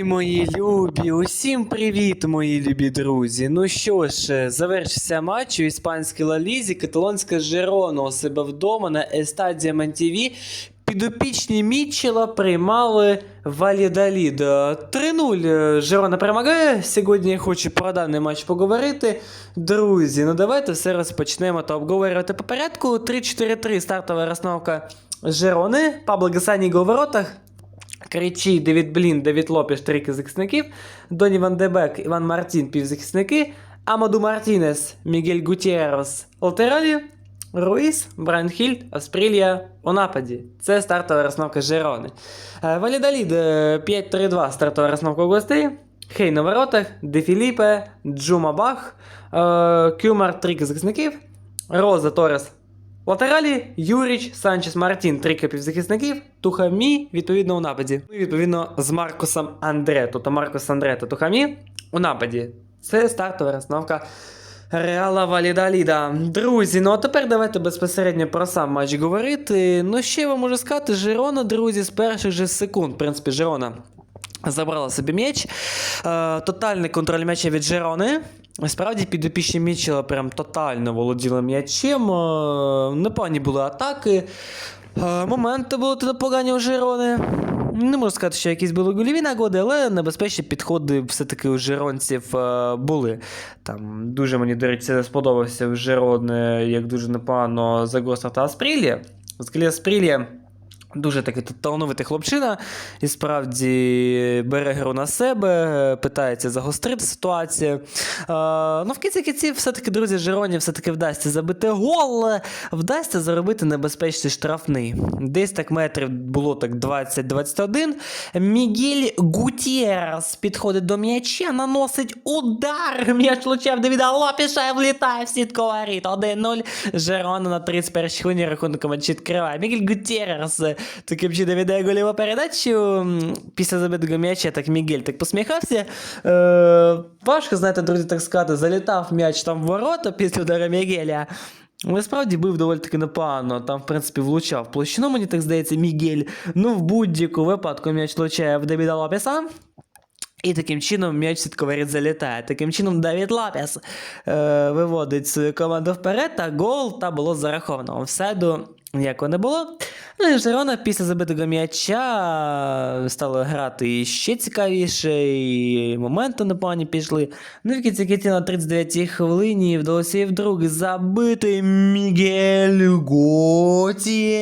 Мої любі, усім привіт, мої любі друзі. Ну що ж, е, завершився матч у іспанській лалізі. Каталонська Жерона у себе вдома на Естаді МНТВ. Підопічні Мітчела приймали Валідалід. Е, 3-0 е, Жерона перемагає. Сьогодні я хочу про даний матч поговорити. Друзі, ну давайте все розпочнемо та обговорювати по порядку. 3-4-3 стартова розновка Жерони. Пабло Гасані в воротах. Кричі, Девід Блін, Девід Лопіш, трійки захисників, Доні Ван Дебек, Іван Мартін, півзахисники, Амаду Мартінес, Мігель Гутєрос, Латералі, Руїс, Брайан Хільд, Аспрілія у нападі. Це стартова розновка Жерони. Е, Валідалід е, 5-3-2 стартова розновка гостей. Хей на воротах, Де Філіпе, Джума Бах, е, Кюмар, трійки захисників, Роза Торес, Латералі, Юріч, Санчес Мартін, трійка півзахисників, Тухамі, відповідно, у нападі. Ну відповідно з Маркосом Андре, тобто Маркос Андре та Тухамі у нападі. Це стартова розстановка Реала Валідаліда. Друзі, ну а тепер давайте безпосередньо про сам матч говорити. Ну, ще я вам можу сказати, Жирона, друзі, з перших же секунд, в принципі, Жирона забрала собі м'яч. Е, тотальний контроль м'яча від Жерони. Справді підопічні Мічела прям тотально володіли м'ячем. Е, непогані були атаки. Е, моменти були непогані у Жерони. Не можу сказати, що якісь були гольові нагоди, але небезпечні підходи все-таки у Жеронців е, були. Там дуже мені, до речі, сподобався у Жерони, як дуже непогано загострив та Аспрілі. Взагалі Аспрілі Дуже такий талановитий хлопчина, і справді бере гру на себе, питається загострити ситуацію. Ну, в кінці кінців, все-таки, друзі, Жероні все-таки вдасться забити гол, вдасться заробити небезпечний штрафний. Десь так метрів було так 20-21. Мігель Гутєрас підходить до м'яча, наносить удар. М'яч влучав Девіда Лопіша влітає в сітку воріт. 1-0. Жерона на 31 хвилині рахунок матчі відкриває. Мігель Гутєрас е, таким чином віддає голіву передачу. Після забитого м'яча так Мігель так посміхався. Е, важко, знаєте, друзі, так сказати, залітав м'яч там в ворота після удара Мігеля. Але справді бив доволі таки непогано. Там, в принципі, влучав площину, мені так здається, Мігель. Ну, в будь-яку випадку м'яч влучає в Дебіда Лопеса. І таким чином м'яч сітковаріт залітає. Таким чином Давід Лапіс е, виводить свою команду вперед, та гол та було зараховано. Офсайду ніякого не було. Ну Жерона після забитого м'яча стало грати ще цікавіше, і моменти непогані пішли. Ну в кінці кінці на 39-й хвилині вдалося і вдруге забити Мігель Готєрес.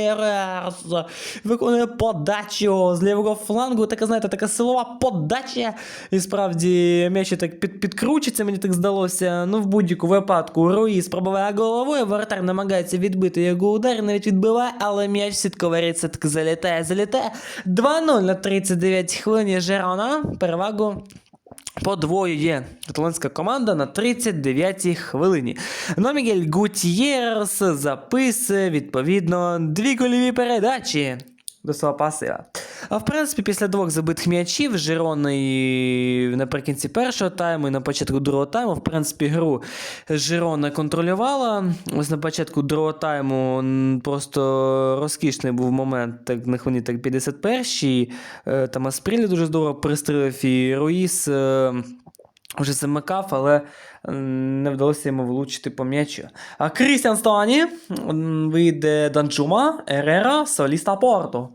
Виконує подачу з лівого флангу. Така, знаєте, така силова подача. І справді м'яч так під, підкручиться, мені так здалося. Ну, в будь-яку випадку Руїс пробиває головою, воротар намагається відбити його удар, навіть відбиває, але м'яч сітковарить все-таки залітає, залітає. 2-0 на 39 хвилині Жерона. Перевагу Подвоює каталонська команда на 39-й хвилині. Номігель Гутєрс записує відповідно дві гольові передачі до свого пасива. А в принципі, після двох забитих м'ячів Жирона і наприкінці першого тайму, і на початку другого тайму, в принципі, гру Жирона контролювала. Ось на початку другого тайму просто розкішний був момент, так на хвилині так 51-й. Е, Там Аспрілі дуже здорово пристрілив, і Руїс. е, вже замикав, але не вдалося йому влучити по м'ячу. А Крістіан Стоані вийде Данчума, Ерера, Соліста Порту.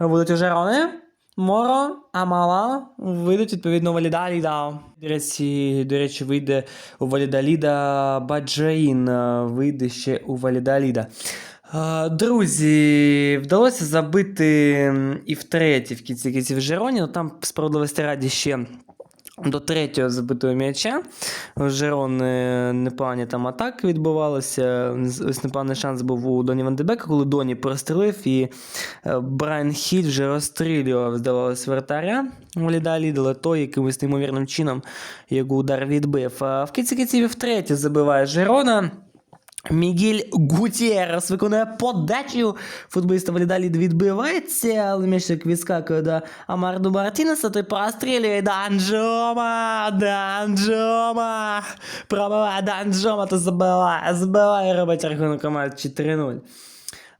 Будуть уже Рони, Моро, Амала, вийдуть відповідно Валідаліда. До речі, до речі, вийде у Валідаліда Баджаїн, е, вийде ще у Валідаліда. Е, Друзі, вдалося забити і втретє в кінці кінців Жероні, але там справедливості раді ще до третього забитого м'яча. Жерон, Жерони непогані там атаки відбувалися. Ось непоганий шанс був у Доні Вандебека, коли Доні прострелив, і е, Брайан Хіль вже розстрілював, здавалось, вратаря Лідалі, але той якимось неймовірним чином його удар відбив. А в кінці кінців втретє забиває Жерона. Мігель Гутєрес виконує подачу. Футболіста Валідалі відбивається, але м'яч так відскакує до Амарду Мартінеса, той прострілює Данджома, Данджома. Пробиває Данджома, то забиває, забиває, робить рахунок команд 4-0.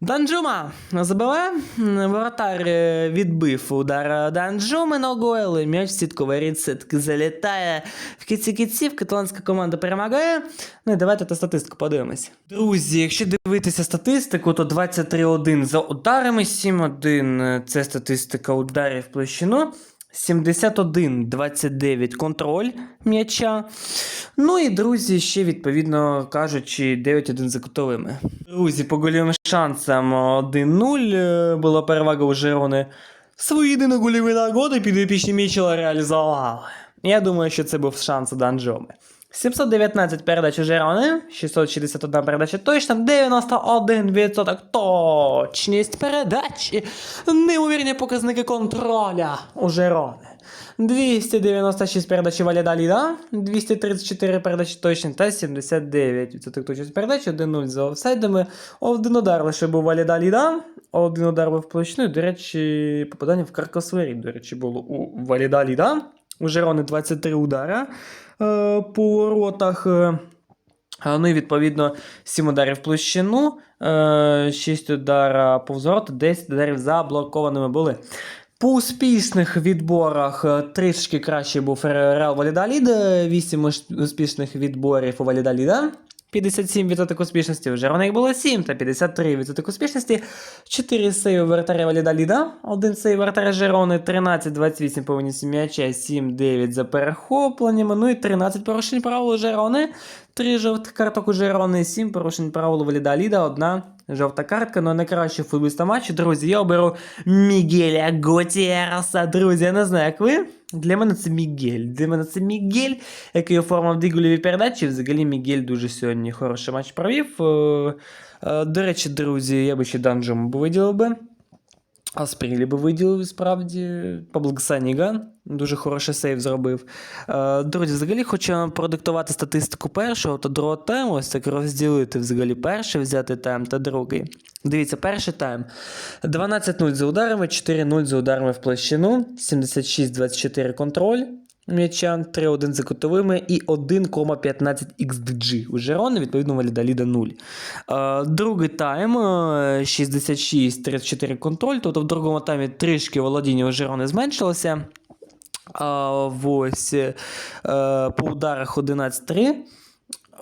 Данджума забиває. Воротар е, відбив удар Данджуми ногою, але м'яч в сітковий рід все-таки залітає в кіці кіців. Каталонська команда перемагає. Ну і давайте та статистику подивимось. Друзі, якщо дивитися статистику, то 23-1 за ударами, 7-1 це статистика ударів площину. 71-29 контроль м'яча. Ну і друзі, ще відповідно кажучи, 9-1 за кутовими. Друзі, по гольовим шансам 1-0 е, була перевага у Жерони. Свої єдиногольові нагоди підопічні Мічела реалізували. Я думаю, що це був шанс у Данджоми. 719 передач у Жерони, 661 передача точно, 91% точність передачі, неймовірні показники контроля у Жерони. 296 передач у Валядаліда, 234 передачі точні та 79% точність передач, 1-0 за офсайдами, один удар лише був у Валядаліда, один удар був і, до речі, попадання в Каркосвері, до речі, було у Валядаліда. У Жерони 23 удара е, по воротах. Е, Ну і відповідно 7 ударів площину, е, 6 удара повз ворота, 10 ударів заблокованими були. По успішних відборах е, трішки краще був Реал Валідалід, 8 успішних відборів у Валідаліда. 57% успішності, у Жерона їх було 7 та 53% успішності. 4 сейви вратаря Валідаліда, 1 сейв вратаря Жерони, 13-28 повністю м'яча, 7-9 за перехопленнями, ну і 13 порушень правил у Жерони, 3 жовтих карток у Жерони, 7 порушень правил у Валідаліда, 1 жовта картка, ну найкраще футболіста матчу. Друзі, я оберу Мігеля Готєраса. Друзі, я не знаю, як ви. Для мене це Мігель. Для мене це Мігель, який оформив дві гольові передачі. Взагалі Мігель дуже сьогодні хороший матч провів. Е, е, До речі, друзі, я би ще Данджому б виділив би. Аспрілі би виділив справді. Саніга дуже хороший сейв зробив. Е, Друзі, взагалі хочу продиктувати статистику першого та другого тайму. Ось так розділити взагалі перший, взяти тайм та другий. Дивіться, перший тайм. 12-0 за ударами, 4-0 за ударами в площину, 76-24 контроль. М'яча 3-1 за кутовими і 1,15 XDG. У Жерона, відповідно, Валідаліда 0. Е, другий тайм е, 66-34 контроль. Тобто в другому таймі трішки володіння у Жерони зменшилося. А, ось е, по ударах 11-3.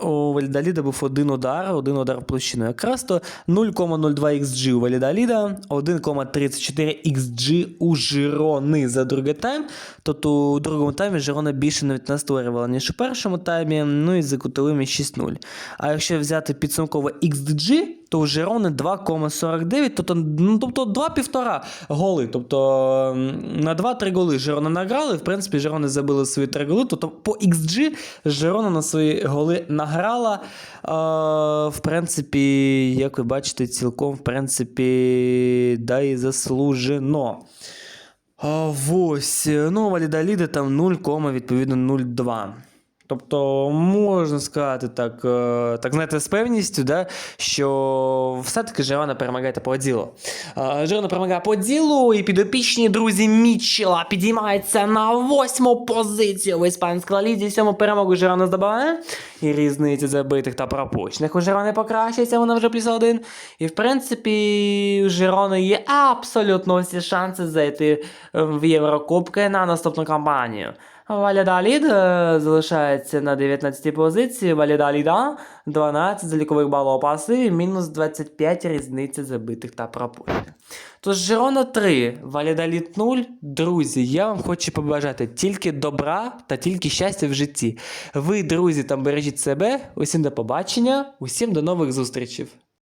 У Валідаліда був один удар, один удар площиною. Якраз то 0,02 XG у Валідаліда, 1,34 XG у Жирони за другий тайм. Тобто у другому таймі Жирона більше навіть не створювала, ніж у першому таймі, ну і за кутовими 6-0. А якщо взяти підсумково XDG, то у Жирони 2,49, тобто, ну, тобто 2,5 голи. Тобто на 2-3 голи Жирона награли. В принципі, Жирони забили свої 3 голи. Тобто по XG Жирона на свої голи награла. Е, в принципі, як ви бачите, цілком, в принципі, да і заслужено. Ось, ну, Валідаліди там 0, відповідно 0,2. Тобто, можна сказати так, е, так знаєте, з певністю, да, що все-таки Жерона перемагає по ділу. Е, Жерона перемагає по ділу, і підопічні друзі Мітчела підіймаються на восьму позицію в іспанській лізі. Сьому перемогу Жерона здобуває. І різниця забитих та пропущених у Жерони покращується, вона вже плюс один. І в принципі, у Жерони є абсолютно всі шанси зайти в Єврокубки на наступну кампанію. Валядалід е, залишається на 19 позиції. Валядаліда 12 залікових балів паси, мінус 25 різниця забитих та пропущених. Тож Жирона 3, Валядаліт 0. Друзі, я вам хочу побажати тільки добра та тільки щастя в житті. Ви, друзі, там бережіть себе. Усім до побачення, усім до нових зустрічей.